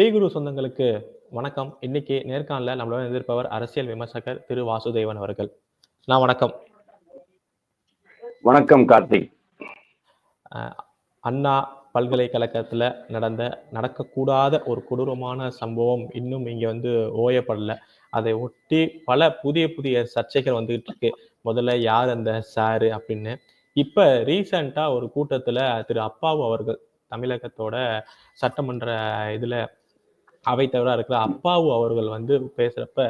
பேகுரு சொந்தங்களுக்கு வணக்கம். இன்னைக்கு நேர்காணல நம்மளோட எதிர்ப்பவர் அரசியல் விமர்சகர் திரு வாசுதேவன் அவர்கள். நான் வணக்கம். வணக்கம் கார்த்திக். அண்ணா பல்கலைக்கழகத்துல நடந்த நடக்கக்கூடாத ஒரு கொடூரமான சம்பவம் இன்னும் இங்க வந்து ஓயப்படல. அதை ஒட்டி பல புதிய புதிய சர்ச்சைகள் வந்துகிட்டு இருக்கு. முதல்ல யார் அந்த சாரு அப்படின்னு. இப்ப ரீசண்டா ஒரு கூட்டத்துல திரு அப்பாவு அவர்கள் தமிழகத்தோட சட்டமன்ற இதுல அவைத்தவரா இருக்கிற அப்பாவு அவர்கள் வந்து பேசுறப்ப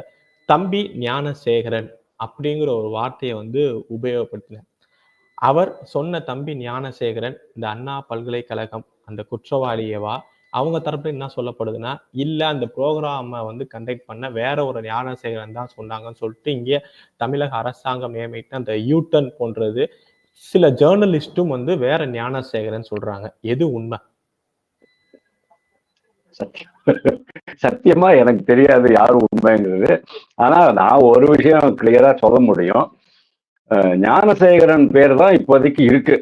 தம்பி ஞானசேகரன் அப்படிங்கிற ஒரு வார்த்தையை வந்து உபயோகப்படுத்தினார். அவர் சொன்ன தம்பி ஞானசேகரன் இந்த அண்ணா பல்கலைக்கழகம் அந்த குற்றவாளியவா அவங்க தரப்புல என்ன சொல்லப்படுதுன்னா இல்லை அந்த ப்ரோக்ராமை வந்து கண்டக்ட் பண்ண வேற ஒரு ஞானசேகரன் தான் சொன்னாங்கன்னு சொல்லிட்டு இங்கே தமிழக அரசாங்கம் நியமித்த அந்த யூட்டன் போன்றது சில ஜேர்னலிஸ்டும் வந்து வேற ஞானசேகரன் சொல்றாங்க. எது உண்மை? சத்தியமா எனக்கு தெரியாது யார் உண்மைங்கிறது. ஆனா நான் ஒரு விஷயம் கிளியரா சொல்ல முடியும். ஞானசேகரன் பேர் தான் இப்போதைக்கு இருக்கு.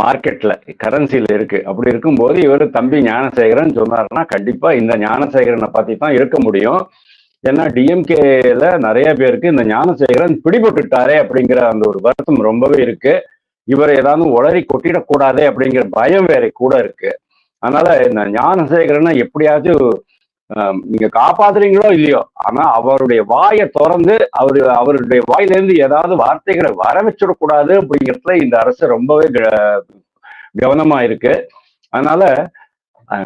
மார்க்கெட்ல கரன்சியில இருக்கு. அப்படி இருக்கும்போது இவர் தம்பி ஞானசேகரன் சொன்னாருன்னா கண்டிப்பா இந்த ஞானசேகரனை பத்தி தான் இருக்க முடியும். ஏன்னா டிஎம்கேல நிறைய பேருக்கு இந்த ஞானசேகரன் பிடிபட்டுட்டாரே அப்படிங்கிற அந்த ஒரு வருத்தம் ரொம்பவே இருக்கு. இவர் ஏதாவது உளறி கொட்டிடக்கூடாதே அப்படிங்கிற பயம் வேற கூட இருக்கு. அதனால இந்த ஞானசேகரனை எப்படியாச்சும் நீங்க காப்பாத்துறீங்களோ இல்லையோ ஆனா அவருடைய வாயை திறந்து அவரு அவருடைய வாயிலிருந்து ஏதாவது வார்த்தைகளை வர வச்சிடக்கூடாது அப்படிங்கிறதுல இந்த அரசு ரொம்பவே க- கவனமா இருக்கு. அதனால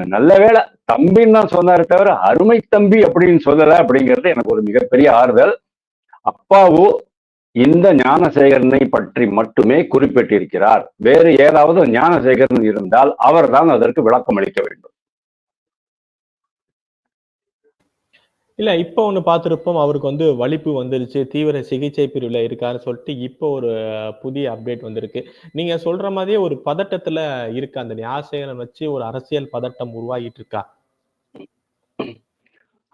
நல்ல வேளை தம்பின்னு தான் சொன்னாரு தவிர அருமை தம்பி அப்படின்னு சொல்லல அப்படிங்கிறது எனக்கு ஒரு மிகப்பெரிய ஆறுதல். அப்பாவும் இந்த ஞானசேகரனை பற்றி மட்டுமே குறிப்பிட்டிருக்கிறார். வேறு ஏதாவது ஞானசேகரன் இருந்தால் அவர்தான் அதற்கு விளக்கம் அளிக்க வேண்டும். இல்ல இப்போ ஒண்ணு பார்த்திருப்போம். அவருக்கு வந்து வலிப்பு வந்துருச்சு. தீவிர சிகிச்சை பிரிவுல இருக்காருன்னு சொல்லிட்டு இப்போ ஒரு புதிய அப்டேட் வந்திருக்கு. நீங்க சொல்ற மாதிரியே ஒரு பதட்டத்துல இருக்கு அந்த ஞானசேகரன் வச்சு ஒரு அரசியல் பதட்டம் உருவாகிட்டு இருக்கா?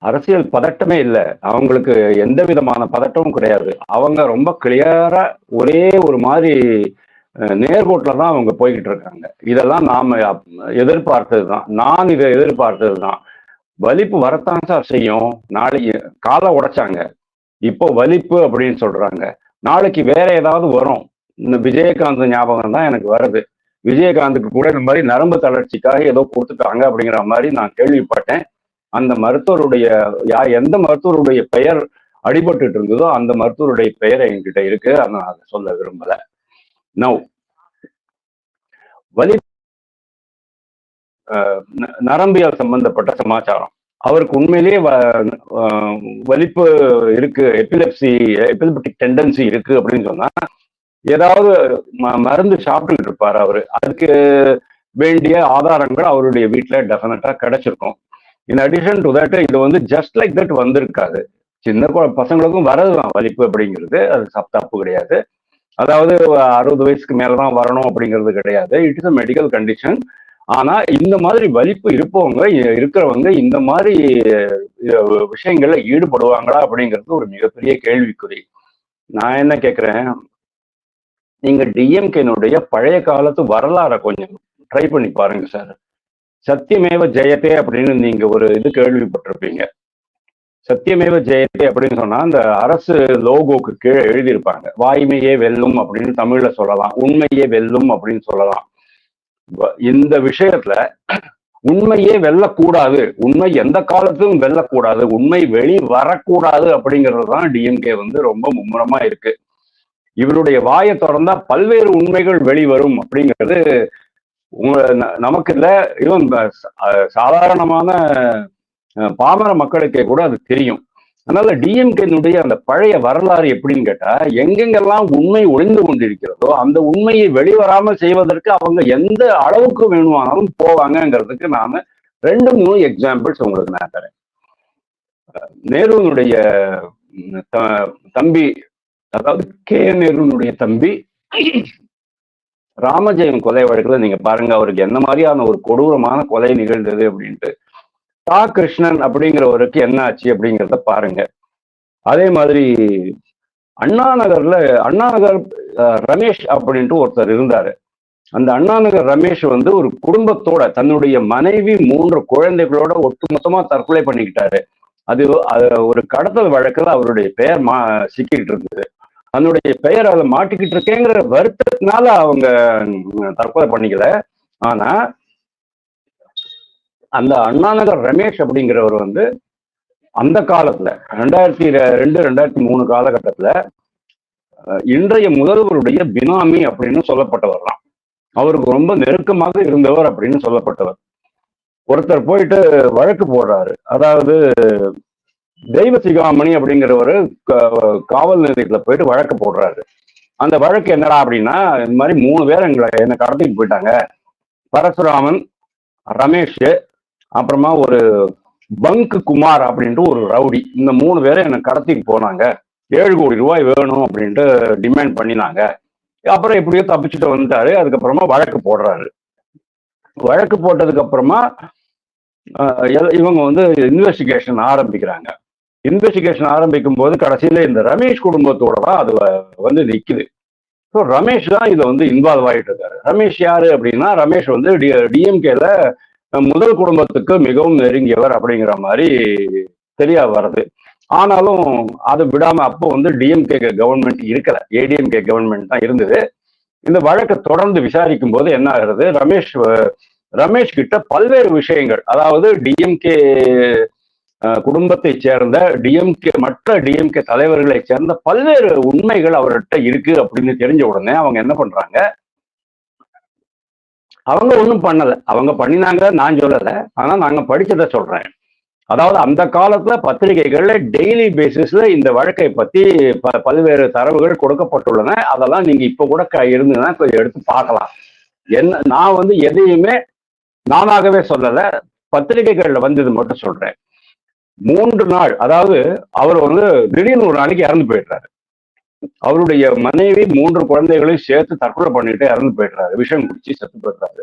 அரசியல் பதட்டமே இல்லை. அவங்களுக்கு எந்த விதமான பதட்டமும் கிடையாது. அவங்க ரொம்ப கிளியரா ஒரே ஒரு மாதிரி நேர்கோட்டில் தான் அவங்க போய்கிட்டு இருக்காங்க. இதெல்லாம் நாம் எதிர்பார்த்தது தான் நான் இதை எதிர்பார்த்தது தான் வலிப்பு வரத்தான் சார் செய்யும். நாளைக்கு காலை உடைச்சாங்க. இப்போ வலிப்பு அப்படின்னு சொல்றாங்க. நாளைக்கு வேற ஏதாவது வரும். இந்த விஜயகாந்த் ஞாபகம் தான் எனக்கு வருது. விஜயகாந்துக்கு கூட இந்த மாதிரி நரம்பு தளர்ச்சிக்காக ஏதோ கொடுத்துட்டாங்க அப்படிங்கிற மாதிரி நான் கேள்விப்பட்டேன். அந்த மருத்துவருடைய யார் எந்த மருத்துவருடைய பெயர் அடிபட்டுட்டு இருந்ததோ அந்த மருத்துவருடைய பெயர் என்கிட்ட இருக்கு. அதை அதை சொல்ல விரும்பல. நவ் வலி ந- நரம்பியல் சம்பந்தப்பட்ட சமாச்சாரம். அவருக்கு உண்மையிலேயே வ- வலிப்பு இருக்கு எபிலெப்சி எபிலெப்டிக் டெண்டன்சி இருக்கு அப்படின்னு சொன்னா ஏதாவது ம- மருந்து சாப்பிட்டுட்டு இருப்பாரு அவரு. அதுக்கு வேண்டிய ஆதாரங்கள் அவருடைய வீட்டுல டெஃபினட்டா கிடைச்சிருக்கும். இன் அடிஷன் டு தட் இது வந்து ஜஸ்ட் லைக் தட் வந்திருக்காது. சின்ன பசங்களுக்கும் வரதுதான் வலிப்பு அப்படிங்கிறது. அது சப் தப்பு கிடையாது. அதாவது அறுபது வயசுக்கு மேலதான் வரணும் அப்படிங்கிறது கிடையாது. It is a medical condition ஆனா இந்த மாதிரி வலிப்பு இருப்பவங்க இருக்கிறவங்க இந்த மாதிரி விஷயங்கள்ல ஈடுபடுவாங்களா அப்படிங்கிறது ஒரு மிகப்பெரிய கேள்விக்குறி. நான் என்ன கேக்குறேன்? நீங்க டிஎம்கேனுடைய பழைய காலத்து வரலாறை கொஞ்சம் ட்ரை பண்ணி பாருங்க சார் சத்தியமேவ ஜெயத்தே அப்படின்னு நீங்க ஒரு இது கேள்விப்பட்டிருப்பீங்க. சத்தியமேவ ஜெயத்தே அப்படின்னு சொன்னா அந்த அரசு லோகோக்கு கீழே எழுதியிருப்பாங்க. வாய்மையே வெல்லும் அப்படின்னு தமிழ்ல சொல்லலாம். உண்மையே வெல்லும் அப்படின்னு சொல்லலாம். இந்த விஷயத்துல உண்மையே வெல்லக்கூடாது. உண்மை எந்த காலத்திலும் வெல்லக்கூடாது. உண்மை வெளி வரக்கூடாது அப்படிங்கிறது தான் டிஎம்கே வந்து ரொம்ப மும்முரமா இருக்கு. இவருடைய வாயை திறந்தா பல்வேறு உண்மைகள் வெளிவரும் அப்படிங்கிறது உங்க ந- நமக்கு இல்ல இதுவும் சாதாரணமான பாமர மக்களுக்கே கூட அது தெரியும். அதனால டிஎம்கேனுடைய அந்த பழைய வரலாறு எப்படின்னு கேட்டா எங்கெங்கெல்லாம் உண்மை ஒளிந்து கொண்டிருக்கிறதோ அந்த உண்மையை வெளிவராமல் செய்வதற்கு அவங்க எந்த அளவுக்கு வேணுமானாலும் போவாங்கங்கிறதுக்கு நான் ரெண்டு மூணு எக்ஸாம்பிள்ஸ் உங்களுக்கு நான் தரேன். அஹ், த- தம்பி அதாவது கே. நேருனுடைய தம்பி ராமஜெயம் கொலை வழக்குல நீங்க பாருங்க அவருக்கு என்ன மாதிரியான ஒரு கொடூரமான கொலை நிகழ்ந்தது அப்படின்ட்டு. தா கிருஷ்ணன் அப்படிங்கிறவருக்கு என்ன ஆச்சு அப்படிங்கிறத பாருங்க. அதே மாதிரி அண்ணா நகர்ல அண்ணா நகர் அஹ், ரமேஷ் அப்படின்ட்டு ஒருத்தர் இருந்தாரு. அந்த அண்ணாநகர் ரமேஷ் வந்து ஒரு குடும்பத்தோட தன்னுடைய மனைவி மூன்று குழந்தைகளோட ஒட்டுமொத்தமா தற்கொலை பண்ணிக்கிட்டாரு. அது அது ஒரு கடத்தல் வழக்குல அவருடைய பெயர் மா சிக்கிட்டு இருந்தது. தன்னுடைய பெயர் அதை மாட்டிக்கிட்டு இருக்கேங்கிற வருத்தத்தினால அவங்க தற்கொலை பண்ணிக்கல. ஆனா அந்த அண்ணாநகர் ரமேஷ் அப்படிங்கிறவர் வந்து அந்த காலத்துல ரெண்டாயிரத்தி ரெண்டு ரெண்டாயிரத்தி மூணு காலகட்டத்துல இன்றைய முதல்வருடைய பினாமி அப்படின்னு சொல்லப்பட்டவர் தான் அவருக்கு ரொம்ப நெருக்கமாக இருந்தவர் அப்படின்னு சொல்லப்பட்டவர். ஒருத்தர் போயிட்டு வழக்கு போடுறாரு. அதாவது தெய்வ சிகாமணி அப்படிங்கிறவரு கா- காவல் நிலையத்துல போயிட்டு வழக்கு போடுறாரு. அந்த வழக்கு என்னடா அப்படின்னா இந்த மாதிரி மூணு பேர் எங்களை என்னை கடத்திட்டு போயிட்டாங்க. பரசுராமன் ரமேஷ் அப்புறமா ஒரு பங்க் குமார் அப்படின்ட்டு ஒரு ரவுடி இந்த மூணு பேரை என்னை கடத்திட்டு போனாங்க. ஏழு கோடி ரூபாய் வேணும் அப்படின்ட்டு டிமாண்ட் பண்ணினாங்க. அப்புறம் எப்படியோ தப்பிச்சுட்டு வந்துட்டாரு. அதுக்கப்புறமா வழக்கு போடுறாரு. வழக்கு போட்டதுக்கு அப்புறமா இவங்க வந்து இன்வெஸ்டிகேஷன் ஆரம்பிக்கிறாங்க. இன்வெஸ்டிகேஷன் ஆரம்பிக்கும் போது கடைசியில் இந்த ரமேஷ் குடும்பத்தோட தான் அது வந்து நிற்குது ஸோ ரமேஷ் தான் இதில் வந்து இன்வால்வ் ஆகிட்டு இருக்காரு. ரமேஷ் யாரு அப்படின்னா ரமேஷ் வந்து டி டிஎம்கேல முதல் குடும்பத்துக்கு மிகவும் நெருங்கியவர் அப்படிங்கிற மாதிரி தெரிய வருது. ஆனாலும் அதை விடாம அப்போ வந்து டிஎம்கே கவர்மெண்ட் இருக்கல. ஏடிஎம்கே கவர்மெண்ட் தான் இருந்தது. இந்த வழக்கை தொடர்ந்து விசாரிக்கும் போது என்ன ஆகுறது? ரமேஷ் ரமேஷ் கிட்ட பல்வேறு விஷயங்கள் அதாவது டிஎம்கே குடும்பத்தை சேர்ந்த டிஎம்கே மற்ற டிஎம்கே தலைவர்களை சேர்ந்த பல்வேறு உண்மைகள் அவர்கிட்ட இருக்கு அப்படின்னு தெரிஞ்ச உடனே அவங்க என்ன பண்றாங்க? அவங்க ஒன்றும் பண்ணல. அவங்க பண்ணினாங்க நான் சொல்லலை. ஆனா நாங்க படித்ததை சொல்றேன். அதாவது அந்த காலத்துல பத்திரிகைகள்ல டெய்லி பேசிஸ்ல இந்த வழக்கை பத்தி ப- பல்வேறு தரவுகள் கொடுக்கப்பட்டுள்ளன. அதெல்லாம் நீங்க இப்ப கூட க- இருந்ததுன்னா கொஞ்சம் எடுத்து பார்க்கலாம். என்ன நான் வந்து எதையுமே நானாகவே சொல்லலை. பத்திரிகைகள்ல வந்தது மட்டும் சொல்றேன். மூன்று நாள் அதாவது அவர் வந்து திடீர்னு ஒரு நாளைக்கு இறந்து போயிடுறாரு. அவருடைய மனைவி மூன்று குழந்தைகளையும் சேர்த்து தற்கொலை பண்ணிட்டு இறந்து போயிடுறாரு. விஷம் குடிச்சு செத்து போயிடுறாரு.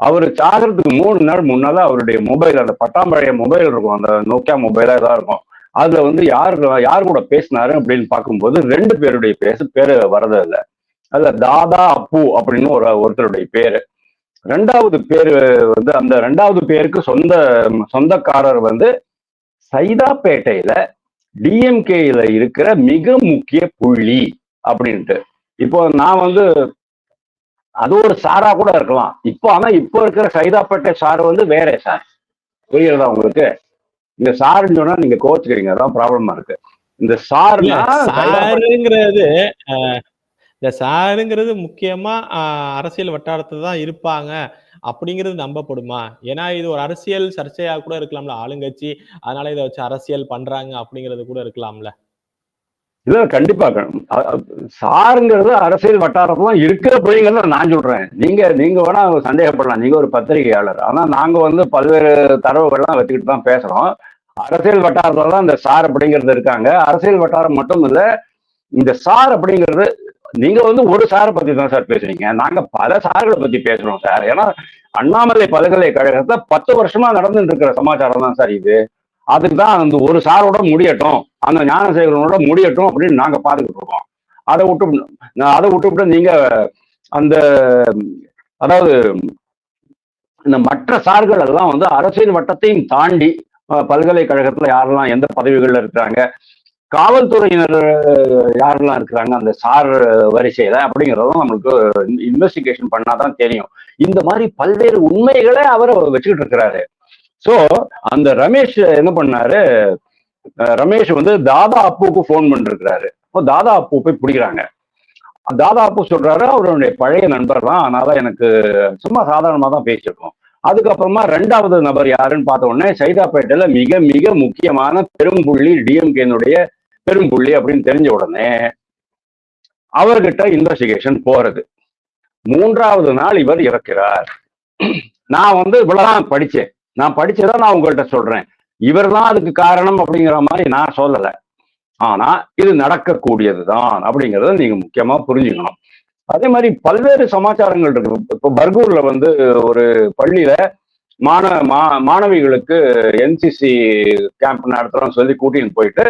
அவர் சாகிறதுக்கு மூணு நாள் முன்னால அவருடைய மொபைல் அந்த பட்டாம்பழைய மொபைல் இருக்கும் அந்த நோக்கியா மொபைலா தான் இருக்கும். அதுல வந்து யார் யார் கூட பேசினாரு அப்படின்னு பார்க்கும்போது ரெண்டு பேருடைய பேசு பேரு வரது இல்லை. அதுல தாதா அப்பு அப்படின்னு ஒரு ஒருத்தருடைய பேரு. ரெண்டாவது பேரு வந்து அந்த ரெண்டாவது பேருக்கு சொந்த சொந்தக்காரர் வந்து சைதாப்பேட்டையில டிஎம்கேல இருக்கிற மிக முக்கிய புள்ளி அப்படின்ட்டு. இப்போ நான் வந்து அது ஒரு சாரா கூட இருக்கலாம். இப்போ ஆனா இப்போ இருக்கிற சைதாப்பேட்டை சார் வந்து வேற சார் புரியுறதா உங்களுக்கு? இந்த சாருன்னு சொன்னா நீங்க கோச்சுக்கிறீங்க அதான் ப்ராப்ளமா இருக்கு. இந்த சாருங்கிறது இந்த சாருங்கிறது முக்கியமா அரசியல் வட்டாரத்துல தான் இருப்பாங்க. அப்படிங்கிறது நம்பப்படுமா? ஏன்னா இது ஒரு அரசியல் சர்ச்சையா கூட இருக்கலாம்ல. ஆளுங்கட்சி அதனால இதை வச்சு அரசியல் பண்றாங்க அப்படிங்கிறது கூட இருக்கலாம்ல. இல்ல கண்டிப்பாக சாருங்கிறது அரசியல் வட்டாரத்துல இருக்கிற பிள்ளைங்கிறத நான் சொல்றேன். நீங்க நீங்க வேணா சந்தேகப்படலாம். நீங்க ஒரு பத்திரிகையாளர். ஆனா நாங்க வந்து பல்வேறு தரவுகள்லாம் வச்சுக்கிட்டு தான் பேசுறோம். அரசியல் வட்டாரத்துல தான் இந்த சார் அப்படிங்கிறது இருக்காங்க. அரசியல் வட்டாரம் மட்டும் இல்ல இந்த சார் அப்படிங்கிறது நீங்க வந்து ஒரு சாரை பத்தி தான் சார் பேசுறீங்க. நாங்க பல சார்களை பத்தி பேசுறோம் சார். ஏன்னா அண்ணாமலை பல்கலைக்கழகத்துல பத்து வருஷமா நடந்துட்டு இருக்கிற சமாச்சாரம் தான் சார் இது. அதுக்கு தான் அந்த ஒரு சாரோட முடியட்டும் அந்த ஞானசேகரனோட முடியட்டும் அப்படின்னு நாங்க பாத்துக்கிட்டு இருக்கோம். அதை விட்டு அதை விட்டுவிட்டு நீங்க அந்த அதாவது இந்த மற்ற சார்கள் எல்லாம் வந்து அரசியல் வட்டத்தையும் தாண்டி பல்கலைக்கழகத்துல யாரெல்லாம் எந்த பதவிகள்ல இருக்கிறாங்க காவல்துறையினர் யாரெல்லாம் இருக்கிறாங்க அந்த சார் வரிசையில அப்படிங்கிறதும் நம்மளுக்கு இன்வெஸ்டிகேஷன் பண்ணாதான் தெரியும். இந்த மாதிரி பல்வேறு உண்மைகளை அவர் வச்சுக்கிட்டு இருக்கிறாரு. சோ அந்த ரமேஷ் என்ன பண்ணாரு? ரமேஷ் வந்து தாதா அப்புவுக்கு ஃபோன் பண்ணிருக்கிறாரு. இப்போ தாதா அப்பு போய் பிடிக்கிறாங்க. தாதா அப்பு சொல்றாரு அவருடைய பழைய நண்பர் தான் அதனால எனக்கு சும்மா சாதாரணமா தான் பேசியிருக்கோம். அதுக்கப்புறமா ரெண்டாவது நபர் யாருன்னு பார்த்த உடனே சைதாப்பேட்டையில மிக மிக முக்கியமான பெரும்புள்ளி டிஎம்கேனுடைய பெரும்புள்ளி அப்படின்னு தெரிஞ்ச உடனே அவர்கிட்ட இன்வெஸ்டிகேஷன் போறது. மூன்றாவது நாள் இவர் இறக்கிறார். நான் வந்து இவ்வளவுதான் படிச்சேன். நான் படிச்சதை நான் உங்கள்கிட்ட சொல்றேன். இவர் தான் அதுக்கு காரணம் அப்படிங்கிற மாதிரி நான் சொல்லலை. ஆனா இது நடக்கக்கூடியதுதான் அப்படிங்கறத நீங்க முக்கியமா புரிஞ்சுக்கணும். அதே மாதிரி பல்வேறு சமாச்சாரங்கள் இருக்கு இப்போ பர்கூர்ல வந்து ஒரு பள்ளியில மாண மா மாணவிகளுக்கு என்சிசி கேம்ப் நடத்துறோம் சொல்லி கூட்டின்னு போயிட்டு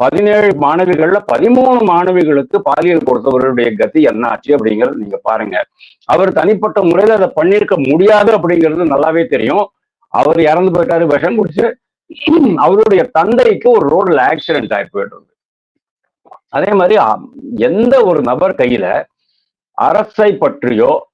பதினேழு மாணவிகள்ல பதிமூணு மாணவிகளுக்கு பாலியல் கொடுத்தவருடைய கதி என்ன ஆச்சு அப்படிங்கறது நீங்க பாருங்க. அவர் தனிப்பட்ட முறையில அதை பண்ணியிருக்க முடியாது அப்படிங்கிறது நல்லாவே தெரியும். அவர் இறந்து போயிட்டாரு விஷம் குடிச்சு அவருடைய தந்தைக்கு ஒரு ரோட்ல ஆக்சிடென்ட் ஆகி போயிட்டு அதே மாதிரி எந்த ஒரு நபர் கையில அரசை பற்றியோ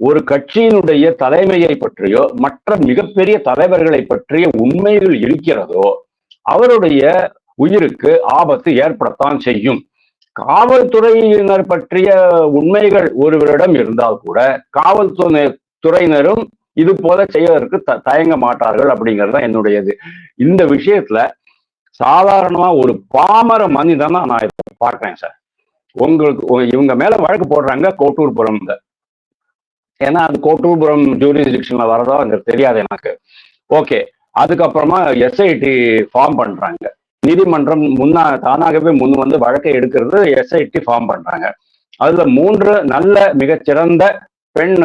ஒரு கட்சியினுடைய தலைமையை பற்றியோ மற்ற மிகப்பெரிய தலைவர்களை பற்றிய உண்மைகள் இருக்கிறதோ அவருடைய உயிருக்கு ஆபத்து ஏற்படத்தான் செய்யும். காவல்துறையினர் பற்றிய உண்மைகள் ஒருவரிடம் இருந்தால் கூட காவல்துறை துறையினரும் இது போல செய்வதற்கு த- தயங்க மாட்டார்கள் அப்படிங்கிறது தான் என்னுடையது. இந்த விஷயத்துல சாதாரணமா ஒரு பாமர மனிதனா நான் இதை பார்க்கிறேன் சார். உங்களுக்கு இவங்க மேல வழக்கு போடுறாங்க கோட்டூர்புரம் ஏன்னா அது கோட்டூர்புரம் ஜூரிஸ்டிக்ஷன்ல வரதோ அங்க தெரியாது எனக்கு. ஓகே அதுக்கப்புறமா எஸ்ஐடி ஃபார்ம் பண்றாங்க. நீதிமன்றம் முன்னா தானாகவே முன் வந்து வழக்கை எடுக்கிறது எஸ்ஐடி ஃபார்ம் பண்றாங்க. அதுல மூன்று நல்ல மிகச்சிறந்த பெண்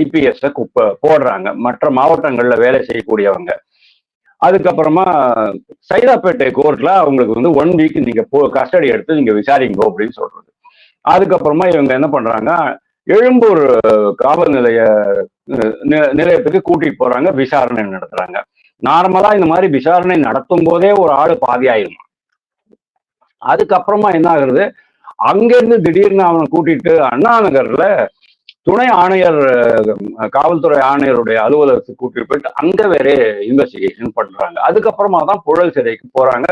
ஐபிஎஸ் போடுறாங்க. மற்ற மாவட்டங்கள்ல வேலை செய்யக்கூடியவங்க. அதுக்கப்புறமா சைதாப்பேட்டை கோர்ட்ல அவங்களுக்கு வந்து ஒன் வீக் நீங்க போ கஸ்டடி எடுத்து நீங்க விசாரிங்க அப்படின்னு சொல்றது. அதுக்கப்புறமா இவங்க என்ன பண்றாங்க? எழும்பூர் காவல் நிலைய நிலையத்துக்கு கூட்டிட்டு போறாங்க விசாரணை நடத்துறாங்க. நார்மலா இந்த மாதிரி விசாரணை நடத்தும் போதே ஒரு ஆள் பாதி ஆயிரும். அதுக்கப்புறமா என்ன ஆகுறது? அங்கிருந்து திடீர்னு அவனை கூட்டிட்டு அண்ணா நகர்ல துணை ஆணையர் காவல்துறை ஆணையருடைய அலுவலகத்துக்கு கூட்டிட்டு போயிட்டு அங்க வேற இன்வெஸ்டிகேஷன் பண்றாங்க. அதுக்கப்புறமா தான் புழல் சிறைக்கு போறாங்க.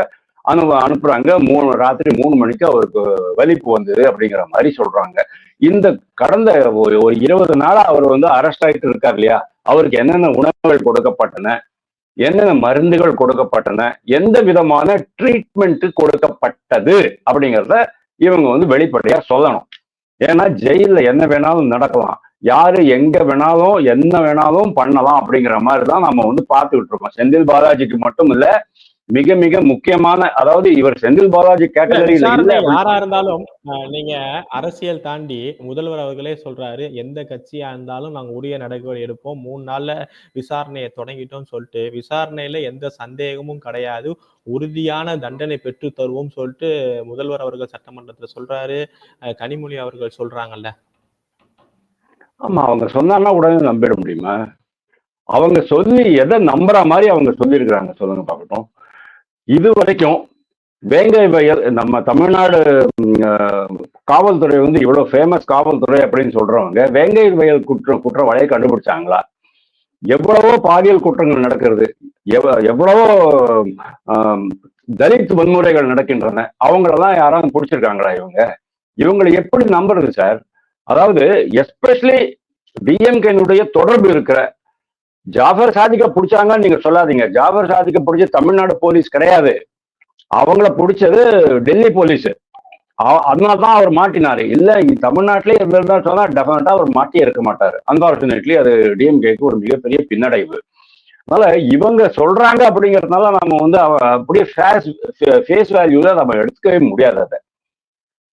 அனு அனுப்புறாங்க. மூணு ராத்திரி மூணு மணிக்கு அவருக்கு வலிப்பு வந்தது அப்படிங்கிற மாதிரி சொல்றாங்க. இந்த கடந்த ஒரு ஒரு இருபது நாளா அவர் வந்து அரெஸ்ட் ஆகிட்டு இருக்கார் இல்லையா? அவருக்கு என்னென்ன உணவுகள் கொடுக்கப்பட்டன? என்னென்ன மருந்துகள் கொடுக்கப்பட்டன? எந்த விதமான ட்ரீட்மெண்ட் கொடுக்கப்பட்டது? அப்படிங்கிறத இவங்க வந்து வெளிப்படையா சொல்லணும். ஏன்னா ஜெயில என்ன வேணாலும் நடக்கலாம். யாரு எங்க வேணாலும் என்ன வேணாலும் பண்ணலாம் அப்படிங்கிற மாதிரி தான் நம்ம வந்து பார்த்துக்கிட்டு இருக்கோம். செந்தில் பாலாஜிக்கு மட்டும் இல்ல மிக மிக முக்கியமான அதாவது இவர் செந்தில் பாலாஜி கேட்டகரியில யாரா இருந்தாலும் நீங்க அரசியல் தாண்டி முதல்வர் அவர்களே சொல்றாரு எந்த கட்சியா இருந்தாலும் நாங்க உரிய நடவடிக்கை எடுப்போம். மூணு நாள்ல விசாரணையை தொடங்கிட்டோம்னு சொல்லிட்டு விசாரணையில எந்த சந்தேகமும் கிடையாது. உறுதியான தண்டனை பெற்று தருவோம் சொல்லிட்டு முதல்வர் அவர்கள் சட்டமன்றத்துல சொல்றாரு. கனிமொழி அவர்கள் சொல்றாங்கல்ல. ஆமா அவங்க சொன்னான்னா உடனே நம்பிட முடியுமா? அவங்க சொல்லி எதை நம்புற மாதிரி அவங்க சொல்லியிருக்கிறாங்க. சொல்லுங்க பார்க்கட்டும். இது வரைக்கும் வேங்கை வயல் நம்ம தமிழ்நாடு காவல்துறை வந்து இவ்வளவு ஃபேமஸ் காவல்துறை அப்படின்னு சொல்றவங்க வேங்கை வயல் குற்றம் குற்ற வலையை கண்டுபிடிச்சாங்களா? எவ்வளவோ பாலியல் குற்றங்கள் நடக்கிறது எவ் எவ்வளவோ தலித் வன்முறைகள் நடக்கின்றன அவங்களெல்லாம் யாராவது பிடிச்சிருக்காங்களா இவங்க? இவங்களை எப்படி நம்புறது சார்? அதாவது எஸ்பெஷலி டிஎம்கேனுடைய தொடர்பு இருக்கிற ஜாஃபர் சாதிக்க பிடிச்சாங்கன்னு நீங்க சொல்லாதீங்க. ஜாஃபர் சாதிக்க பிடிச்ச தமிழ்நாடு போலீஸ் கிடையாது. அவங்கள பிடிச்சது டெல்லி போலீஸ். அதனால தான் அவர் மாட்டினாரு. இல்ல இ- தமிழ்நாட்டிலே சொன்னா டெஃபினட்டா அவர் மாட்டியே இருக்க மாட்டாரு. அன்பார்ச்சுனேட்லி அது டிஎம்கேக்கு ஒரு மிகப்பெரிய பின்னடைவு. அதனால இவங்க சொல்றாங்க அப்படிங்கறதுனால நம்ம வந்து அப்படியே ஃபேஸ் ஃபேஸ் வேல்யூல நம்ம எடுத்துக்கவே முடியாது அதை.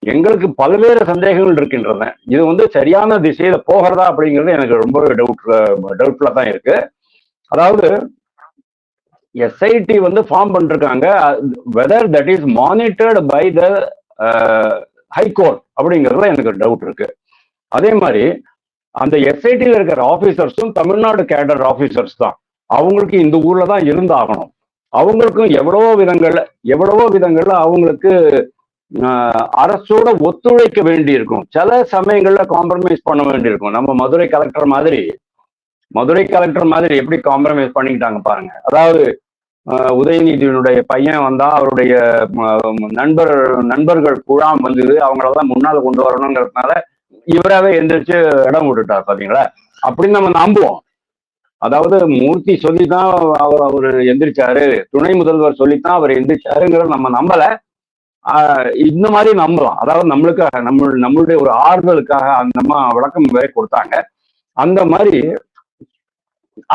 எங்களுக்கு பல்வேறு சந்தேகங்கள் இருக்கின்றன. இது வந்து சரியான திசையில போகிறதா அப்படிங்கிறது எனக்கு ரொம்ப டவுட் டவுட்ல தான் இருக்கு. அதாவது எஸ்ஐடி வந்து ஃபார்ம் பண்ணிருக்காங்க. Whether that is monitored by the high court அப்படிங்கிறதுல எனக்கு டவுட் இருக்கு. அதே மாதிரி அந்த எஸ்ஐடியில் இருக்கிற ஆஃபீஸர்ஸும் தமிழ்நாடு கேடர் ஆஃபீஸர்ஸ் தான். அவங்களுக்கு இந்த ஊர்ல தான் இருந்தாகணும். அவங்களுக்கும் எவ்வளவோ விதங்கள்ல எவ்வளவோ விதங்கள்ல அவங்களுக்கு அரசோட ஒத்துழைக்க வேண்டி இருக்கும் சில சமயங்கள்ல காம்ப்ரமைஸ் பண்ண வேண்டியிருக்கும். நம்ம மதுரை கலெக்டர் மாதிரி மதுரை கலெக்டர் மாதிரி எப்படி காம்ப்ரமைஸ் பண்ணிக்கிட்டாங்க பாருங்க. அதாவது ஆஹ், உதயநிதியினுடைய பையன் வந்தா அவருடைய நண்பர் நண்பர்கள் குழாம் வந்தது அவங்களெல்லாம் முன்னால கொண்டு வரணுங்கிறதுனால இவராவே எந்திரிச்சு இடம் விட்டுட்டார் பாத்தீங்களா? அப்படின்னு நம்ம நம்புவோம். அதாவது மூர்த்தி சொல்லித்தான் அவர் அவர் எந்திரிச்சாரு. துணை முதல்வர் சொல்லித்தான் அவர் எந்திரிச்சாருங்கிறத நம்ம நம்பல. இந்த மாதிரி நம்பலாம். அதாவது நம்மளுக்காக நம்ம நம்மளுடைய ஒரு ஆறுதலுக்காக அந்த அம்மா விளக்கம் வேற கொடுத்தாங்க. அந்த மாதிரி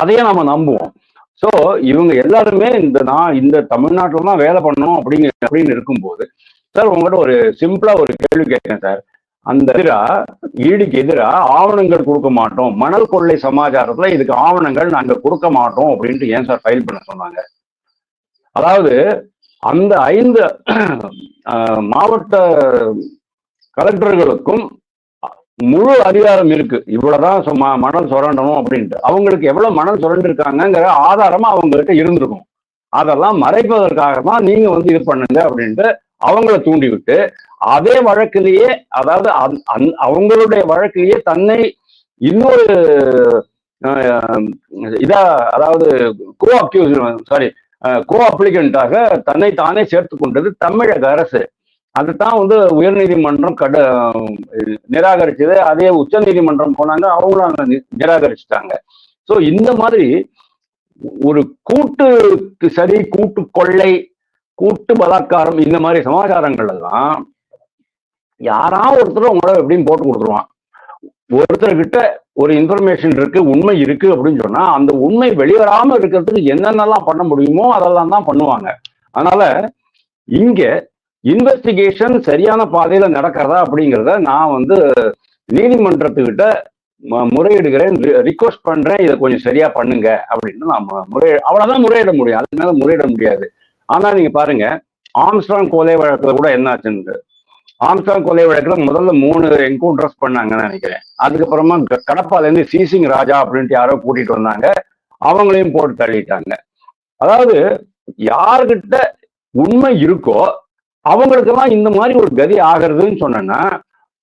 அதையே நம்ம நம்புவோம். ஸோ இவங்க எல்லாருமே இந்த நான் இந்த தமிழ்நாட்டில் தான் வேலை பண்ணணும் அப்படிங்க அப்படின்னு இருக்கும்போது சார் உங்கள்கிட்ட ஒரு சிம்பிளா ஒரு கேள்வி கேட்கிறேன் சார். அந்த எதிரா ஈடுக்கு எதிராக ஆவணங்கள் கொடுக்க மாட்டோம். மணல் கொள்ளை சமாச்சாரத்துல இதுக்கு ஆவணங்கள் நாங்க கொடுக்க மாட்டோம் அப்படின்ட்டு ஏன் சார் ஃபைல் பண்ண சொன்னாங்க? அதாவது அந்த ஐந்து மாவட்ட கலெக்டர்களுக்கும் முழு அதிகாரம் இருக்கு. இவ்வளவுதான் மணல் சுரண்டணும் அப்படின்ட்டு. அவங்களுக்கு எவ்வளவு மணல் சுரண்டிருக்காங்கங்கிற ஆதாரமா அவங்ககிட்ட இருந்திருக்கும். அதெல்லாம் மறைப்பதற்காக தான் நீங்க வந்து இது பண்ணுங்க அப்படின்ட்டு அவங்கள தூண்டி விட்டு அதே வழக்கிலேயே அதாவது அவங்களுடைய வழக்கிலேயே தன்னை இன்னொரு இதா அதாவது கோ அக்யூஸ் சாரி கோ அப்ளிகண்டாக தன்னை தானே சேர்த்து கொண்டது தமிழக அரசு. அதுதான் வந்து உயர்நீதிமன்றம் கட நிராகரிச்சது. அதே உச்ச நீதிமன்றம் போனாங்க அவங்களும் அங்க நி- நிராகரிச்சுட்டாங்க. ஸோ இந்த மாதிரி ஒரு கூட்டு சரி கூட்டு கொள்ளை கூட்டு பலாத்காரம் இந்த மாதிரி சமாச்சாரங்கள் எல்லாம் யாராவது ஒருத்தர் உங்களை எப்படின்னு போட்டு கொடுத்துருவான். ஒருத்தர்கிட்ட ஒரு இன்ஃபர்மேஷன் இருக்கு உண்மை இருக்கு அப்படின்னு சொன்னா அந்த உண்மை வெளிவராம இருக்கிறதுக்கு என்னென்னலாம் பண்ண முடியுமோ அதெல்லாம் தான் பண்ணுவாங்க. அதனால இங்க இன்வெஸ்டிகேஷன் சரியான பாதையில நடக்கிறதா அப்படிங்கிறத நான் வந்து நீதிமன்றத்துக்கிட்ட ம- முறையிடுகிறேன் ரிக்வஸ்ட் பண்றேன் இதை கொஞ்சம் சரியா பண்ணுங்க அப்படின்னு நான் முறை அவ்வளவுதான் முறையிட முடியும். அதுக்கு மேல முறையிட முடியாது. ஆனா நீங்க பாருங்க ஆம்ஸ்ட்ராங் கொலை வழக்குல கூட என்ன ஆச்சுன்னு ஆம்சாங் கொலை வழக்குல முதல்ல மூணு என்கவுண்டர்ஸ் பண்ணாங்கன்னு நினைக்கிறேன். அதுக்கப்புறமா க- கடப்பால இருந்து சீசிங் ராஜா அப்படின்ட்டு யாரோ கூட்டிட்டு வந்தாங்க. அவங்களையும் போட்டு தள்ளிட்டாங்க. அதாவது யார்கிட்ட உண்மை இருக்கோ அவங்களுக்கெல்லாம் இந்த மாதிரி ஒரு கதி ஆகிறதுன்னு சொன்னேன்னா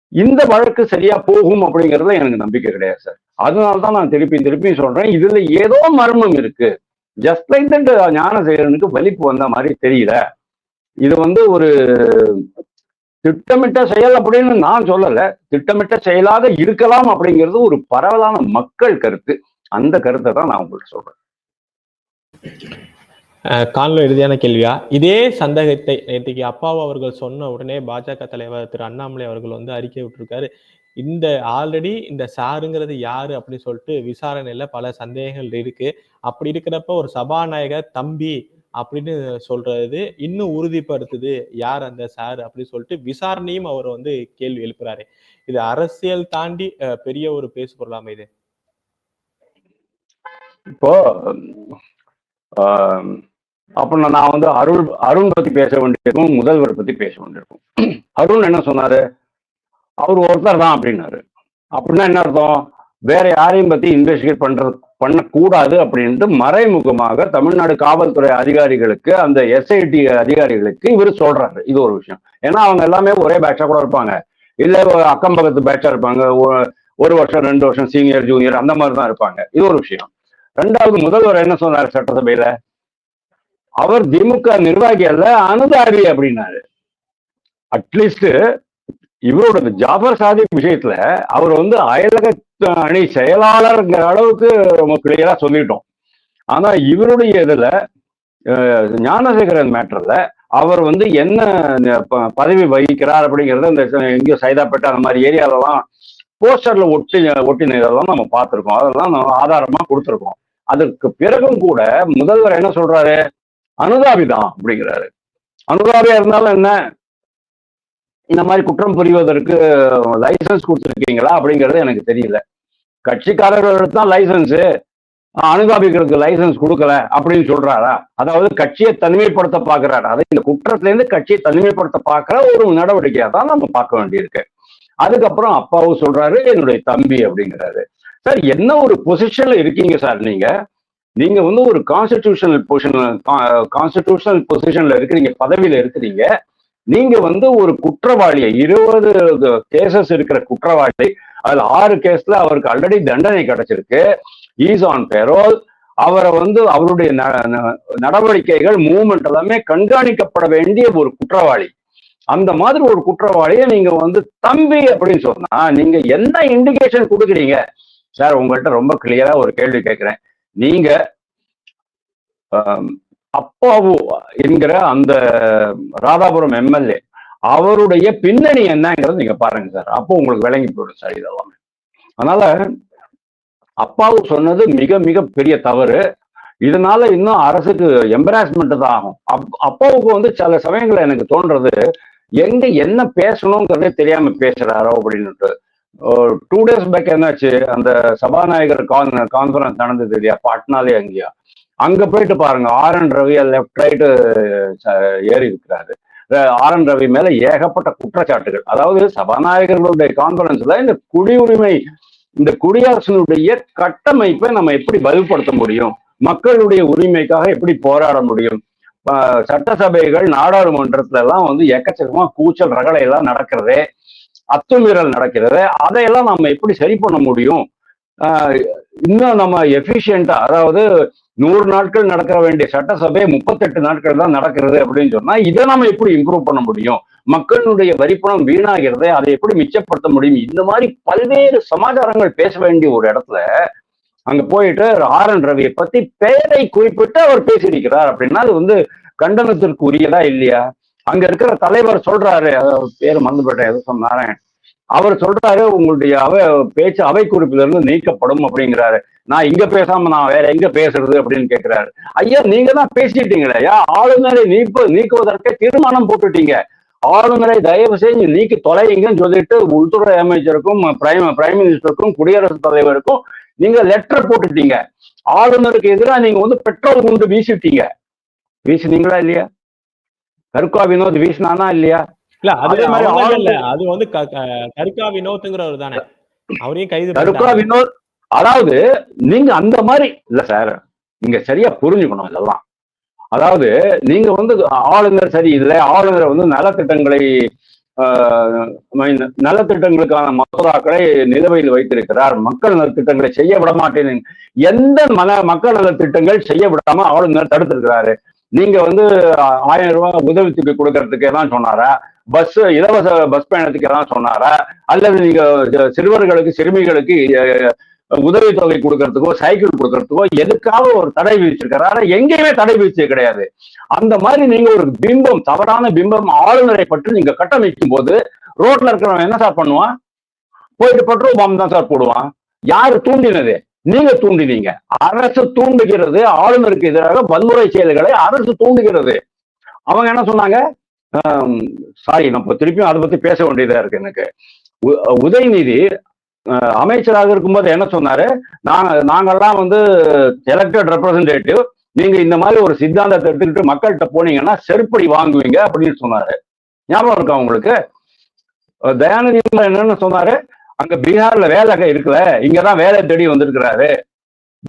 இந்த வழக்கு சரியா போகும் அப்படிங்கறதுல எனக்கு நம்பிக்கை கிடையாது சார். அதனால தான் நான் திருப்பி திருப்பி சொல்றேன். இதுல ஏதோ மர்மம் இருக்கு. ஜஸ்ட் லைக் தட் ஞானசேகரனுக்கு வலிப்பு வந்த மாதிரி தெரியல. இது வந்து ஒரு திட்டமிட்ட செயல் அப்படின்னு நான் சொல்லலை. திட்டமிட்ட செயலாக இருக்கலாம் அப்படிங்கிறது ஒரு பரவலான மக்கள் கருத்து. அந்த கருத்தை தான் நான் உங்களுக்கு சொல்றேன். அஹ் இறுதியான கேள்வியா? இதே சந்தேகத்தை நேற்றுக்கு அப்பாவு அவர்கள் சொன்ன உடனே பாஜக தலைவர் திரு அண்ணாமலை அவர்கள் வந்து அறிக்கை விட்டுருக்காரு. இந்த ஆல்ரெடி இந்த சாருங்கிறது யாரு அப்படின்னு சொல்லிட்டு விசாரணையில பல சந்தேகங்கள் இருக்கு. அப்படி இருக்கிறப்ப ஒரு சபாநாயகர் தம்பி அப்படின்னு சொல்றது இன்னும் உறுதிப்படுத்துது யார் அந்த சார் அப்படின்னு சொல்லிட்டு விசாரணையும் அவர் வந்து கேள்வி எழுப்புறாரு. இது அரசியல் தாண்டி பெரிய ஒரு பேசு பொருளாம இது. இப்போ அப்போ நான் வந்து அருள் அருண் பத்தி பேச வேண்டியிருக்கும் முதல்வர் பத்தி பேச வேண்டியிருக்கும். அருண் என்ன சொன்னாரு? அவர் ஒருத்தர் தான் அப்படின்னாரு. அப்படின்னா என்ன அர்த்தம்? வேற யாரையும் பத்தி இன்வெஸ்டிகேட் பண்றது பண்ணக்கூடாது அப்படின்ட்டு மறைமுகமாக தமிழ்நாடு காவல்துறை அதிகாரிகளுக்கு அந்த எஸ்ஐடி அதிகாரிகளுக்கு இவர் சொல்றாரு. இது ஒரு விஷயம். ஏன்னா அவங்க எல்லாமே ஒரே பேட்சா கூட இருப்பாங்க. இல்ல ஒரு அக்கம் பக்கத்து பேட்சா இருப்பாங்க. ஒ- ஒரு வருஷம் ரெண்டு வருஷம் சீனியர் ஜூனியர் அந்த மாதிரி தான் இருப்பாங்க. இது ஒரு விஷயம். ரெண்டாவது முதல்வர் என்ன சொன்னார் சட்டசபையில? அவர் திமுக நிர்வாகி அல்ல அனுதாபி அப்படின்னாரு. அட்லீஸ்ட் இவரோட ஜாஃபர் சாதிக் விஷயத்துல அவர் வந்து அயலக அணி செயலாளர்ங்கிற அளவுக்கு ரொம்ப கிளியரா சொல்லிட்டோம். ஆனா இவருடைய இதுல ஞானசேகரன் மேட்டர்ல அவர் வந்து என்ன ப- பதவி வகிக்கிறார் அப்படிங்கறத இந்த எங்கேயோ சைதாப்பேட்டை அந்த மாதிரி ஏரியாலலாம் போஸ்டர்ல ஒட்டி ஒட்டினதெல்லாம் நம்ம பார்த்துருக்கோம். அதெல்லாம் நம்ம ஆதாரமா கொடுத்துருக்கோம். அதற்கு பிறகும் கூட முதல்வர் என்ன சொல்றாரு? அனுதாபிதான் அப்படிங்கிறாரு. அனுதாபியா இருந்தாலும் என்ன? இந்த மாதிரி குற்றம் புரிவதற்கு லைசன்ஸ் கொடுத்துருக்கீங்களா அப்படிங்கிறது எனக்கு தெரியல. கட்சிக்காரர்களுக்கு தான் லைசன்ஸு. அனுதாபிகளுக்கு லைசன்ஸ் கொடுக்கல அப்படின்னு சொல்றாரா? அதாவது கட்சியை தனிமைப்படுத்த பாக்குறாரு அதை இந்த குற்றத்திலேருந்து கட்சியை தனிமைப்படுத்த பாக்குற ஒரு நடவடிக்கையா தான் நம்ம பார்க்க வேண்டியிருக்கு. அதுக்கப்புறம் அப்பாவும் சொல்றாரு என்னுடைய தம்பி அப்படிங்கிறாரு. சார் என்ன ஒரு பொசிஷன்ல இருக்கீங்க சார் நீங்க? நீங்க வந்து ஒரு கான்ஸ்டிடியூஷனல் பொசிஷன் கான்ஸ்டிடியூஷனல் பொசிஷன்ல இருக்கிறீங்க பதவியில இருக்கிறீங்க. நீங்க வந்து ஒரு குற்றவாளியை இருபது கேசஸ் இருக்கிற குற்றவாளி அதுல ஆறு கேஸ்ல அவருக்கு ஆல்ரெடி தண்டனை கிடைச்சிருக்கு. ஈஸ் ஆன் பெரோல் அவரை வந்து அவருடைய ந- ந- நடவடிக்கைகள் மூவ்மெண்ட் எல்லாமே கண்காணிக்கப்பட வேண்டிய ஒரு குற்றவாளி. அந்த மாதிரி ஒரு குற்றவாளியை நீங்க வந்து தம்பி அப்படின்னு சொன்னா நீங்க என்ன இண்டிகேஷன் கொடுக்குறீங்க? சார் உங்கள்கிட்ட ரொம்ப கிளியரா ஒரு கேள்வி கேட்கிறேன். நீங்க அப்பாவு என்கிற அந்த ராதாபுரம் எம்எல்ஏ அவருடைய பின்னணி என்னங்கிறத நீங்க பாருங்க சார். அப்போ உங்களுக்கு விளங்கி போயிடும் சார் இதெல்லாம். அதனால அப்பாவு சொன்னது மிக மிக பெரிய தவறு. இதனால இன்னும் அரசுக்கு எம்பராஸ்மெண்ட் தான் ஆகும். அப்- அப்பாவுக்கு வந்து சில சமயங்கள் எனக்கு தோன்றது எங்க என்ன பேசணுங்கிறதே தெரியாம பேசுறாரோ அப்படின்னுட்டு. டூ டேஸ் பேக் என்னாச்சு? அந்த சபாநாயகர் கான் கான்ஃபரன்ஸ் நடந்தது இல்லையா? பாட்னாலே அங்கேயா? அங்க போயிட்டு பாருங்க. R N Ravi left right ஏறி இருக்கிறாரு. ஆர் என் ரவி மேல ஏகப்பட்ட குற்றச்சாட்டுகள். அதாவது சபாநாயகர்களுடைய கான்ஃபரன்ஸ்ல இந்த குடியுரிமை இந்த குடியரசனுடைய கட்டமைப்பை நம்ம எப்படி வலுப்படுத்த முடியும்? மக்களுடைய உரிமைக்காக எப்படி போராட முடியும்? சட்டசபைகள் நாடாளுமன்றத்துல எல்லாம் வந்து எக்கச்சக்கமா கூச்சல் ரகளை எல்லாம் நடக்கிறதே அத்துமீறல் நடக்கிறது அதையெல்லாம் நம்ம எப்படி சரி பண்ண முடியும்? இன்னும் நம்ம எஃபிஷியண்டா அதாவது நூறு நாட்கள் நடக்க வேண்டிய சட்டசபை முப்பத்தெட்டு நாட்கள் தான் நடக்கிறது அப்படின்னு சொன்னா இதை நம்ம எப்படி இம்ப்ரூவ் பண்ண முடியும்? மக்களுடைய வரிப்பணம் வீணாகிறதே அதை எப்படி மிச்சப்படுத்த முடியும்? இந்த மாதிரி பல்வேறு சமாச்சாரங்கள் பேச வேண்டிய ஒரு இடத்துல அங்க போயிட்டு ஆர் என் ரவியை பத்தி பெயரை குறிப்பிட்டு அவர் பேசியிருக்கிறார் அப்படின்னா அது வந்து கண்டனத்திற்கு உரியதா இல்லையா? அங்க இருக்கிற தலைவர் சொல்றாரு பேர் மறந்து போயிட்டேன் எதோ அவர் சொல்றாரு உங்களுடைய அவை பேச்சு அவை குறிப்பிலிருந்து நீக்கப்படும் அப்படிங்கிறாரு. நான் இங்க பேசாம நான் வேற எங்க பேசுறது அப்படின்னு கேட்கிறாரு ஐயா நீங்க தான் பேசிட்டீங்களே ஐயா. ஆளுநரை நீப்பு நீக்குவதற்கே தீர்மானம் போட்டுட்டீங்க. ஆளுநரை தயவு செஞ்சு நீக்கி தொலைங்கன்னு சொல்லிட்டு உள்துறை அமைச்சருக்கும் பிரைம் பிரைம் மினிஸ்டருக்கும் குடியரசுத் தலைவருக்கும் நீங்க லெட்டர் போட்டுட்டீங்க. ஆளுநருக்கு எதிராக நீங்க வந்து பெட்ரோல் குண்டு வீசிட்டீங்க. வீசினீங்களா இல்லையா? கருக்கா வினோத் வீசினானா இல்லையா? இல்ல அது மாதிரி அது வந்து கருக்கா வினோத்துங்கிறவர் தானே அவரையும் கைது கருக்கா வினோத் அதாவது நீங்க அந்த மாதிரி இல்ல சார் நீங்க சரியா புரிஞ்சுக்கணும் இதெல்லாம். அதாவது நீங்க வந்து ஆளுநர் இல்லை ஆளுங்கிற வந்து நலத்திட்டங்களை நலத்திட்டங்களுக்கான மசோதாக்களை நிலுவையில் வைத்திருக்கிறார். மக்கள் நலத்திட்டங்களை செய்ய விட மாட்டேன். எந்த மன மக்கள் நலத்திட்டங்கள் செய்ய விடாம ஆளுநர் தடுத்திருக்கிறாரு. நீங்க வந்து ஆயிரம் ரூபாய் உதவித்தொகை கொடுக்கறதுக்கு எல்லாம் சொன்னாரா? பஸ் இலவச பஸ் பயணத்துக்கு எல்லாம் சொன்னாரா? அல்லது நீங்க சிறுவர்களுக்கு சிறுமிகளுக்கு உதவித்தொகை கொடுக்கறதுக்கோ சைக்கிள் கொடுக்கறதுக்கோ எதுக்காக ஒரு தடை விதிச்சிருக்காரு? ஆனா எங்கேயுமே தடை விதிச்சே கிடையாது. அந்த மாதிரி நீங்க ஒரு பிம்பம் தவறான பிம்பம் ஆளுநரை பற்றி நீங்க கட்டமைக்கும் போது ரோட்ல இருக்கிறவன் என்ன சார் பண்ணுவான்? போயிட்டு பெட்ரோல் பாம்பு தான் சார் போடுவான். யாரு தூண்டினது? நீங்க தூண்டினீங்க. அரசு தூண்டுகிறது ஆளுநருக்கு எதிராக வன்முறை செயல்களை அரசு தூண்டுகிறது. அவங்க என்ன சொன்னாங்க? சாரி நம்ம திருப்பியும் அதை பத்தி பேச வேண்டியதா இருக்கு எனக்கு. உ- உதயநிதி அமைச்சராக இருக்கும்போது என்ன சொன்னாரு? நாங்க நாங்கெல்லாம் வந்து எலெக்டட் ரெப்ரசன்டேட்டிவ் நீங்க இந்த மாதிரி ஒரு சித்தாந்தத்தை எடுத்துக்கிட்டு மக்கள்கிட்ட போனீங்கன்னா செருப்படி வாங்குவீங்க அப்படின்னு சொன்னாரு. ஞாபகம் இருக்கா உங்களுக்கு? அஹ் தயாநிதி என்னன்னு சொன்னாரு? அங்க பீகார்ல வேலை இருக்குல்ல இங்கதான் வேலை தேடி வந்திருக்கிறாரு.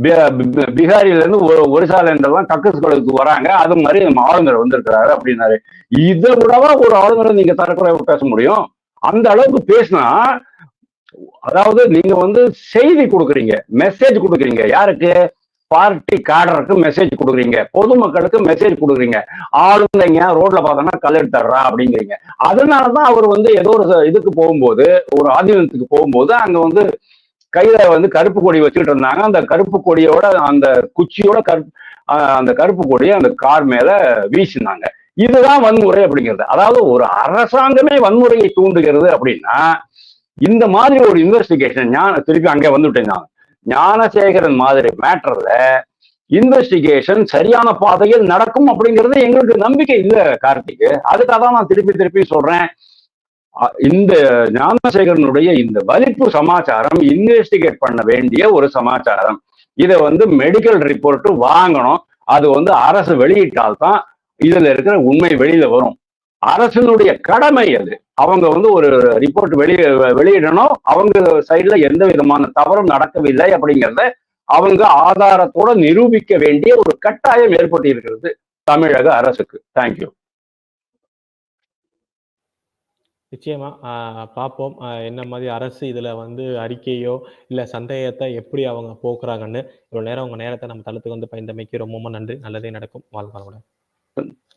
பீகாரில இருந்து ஒரு ஒரிசால இருந்தெல்லாம் கக்கஸ்களுக்கு வராங்க. அது மாதிரி நம்ம ஆளுநர் வந்திருக்கிறாரு அப்படின்னாரு. இதை விடவா ஒரு ஆளுநரை நீங்க தரக்குறைவா பேச முடியும்? அந்த அளவுக்கு பேசினா அதாவது நீங்க வந்து செய்தி கொடுக்குறீங்க மெசேஜ் கொடுக்குறீங்க. யாருக்கு? பார்ட்டி காடருக்கு மெசேஜ் கொடுக்குறீங்க. பொதுமக்களுக்கு மெசேஜ் கொடுக்குறீங்க. ஆளுந்தைங்க ரோட்ல பார்த்தோன்னா கல் தர்றா அப்படிங்கிறீங்க. அதனாலதான் அவர் வந்து ஏதோ ஒரு இதுக்கு போகும்போது ஒரு ஆதீனத்துக்கு போகும்போது அங்க வந்து கையில வந்து கருப்பு கொடி வச்சுட்டு இருந்தாங்க. அந்த கருப்பு கொடியோட அந்த குச்சியோட கருப்பு அந்த கருப்பு கொடியை அந்த கார் மேல வீசினாங்க. இதுதான் வன்முறை அப்படிங்கிறது. அதாவது ஒரு அரசாங்கமே வன்முறையை தூண்டுகிறது அப்படின்னா இந்த மாதிரி ஒரு இன்வெஸ்டிகேஷன் ஞான திருப்பி அங்கே வந்துட்டேன் நான் ஞானசேகரன் மாதிரி மேட்டர்ல இன்வெஸ்டிகேஷன் சரியான பாதையில் நடக்கும் அப்படிங்கிறது எங்களுக்கு நம்பிக்கை இல்லை கார்த்திக். அதுக்காக தான் நான் திருப்பி திருப்பி சொல்றேன். இந்த ஞானசேகரனுடைய இந்த வலிப்பு சமாச்சாரம் இன்வெஸ்டிகேட் பண்ண வேண்டிய ஒரு சமாச்சாரம். இதை வந்து மெடிக்கல் ரிப்போர்ட் வாங்கணும். அது வந்து அரசு வெளியிட்டால்தான் இதுல இருக்கிற உண்மை வெளியில வரும். அரசினுடைய கடமை அது. அவங்க வந்து ஒரு ரிப்போர்ட் வெளியே வெளியிடணும். அவங்க சைட்ல எந்த விதமான தவறும் நடக்கவில்லை அப்படிங்கிறத அவங்க ஆதாரத்தோட நிரூபிக்க வேண்டிய ஒரு கட்டாயம் ஏற்பட்டு இருக்கிறது தமிழக அரசுக்கு. தேங்க்யூ நிச்சயமா பார்ப்போம். என்ன மாதிரி அரசு இதுல வந்து அறிக்கையோ இல்ல சந்தேகத்தை எப்படி அவங்க போக்குறாங்கன்னு இவ்வளவு நேரம் உங்க நேரத்தை நம்ம தளத்துக்கு வந்து பயந்தமைக்கு ரொம்ப ரொம்ப நன்றி. நல்லதே நடக்கும். வாழ்வாங்க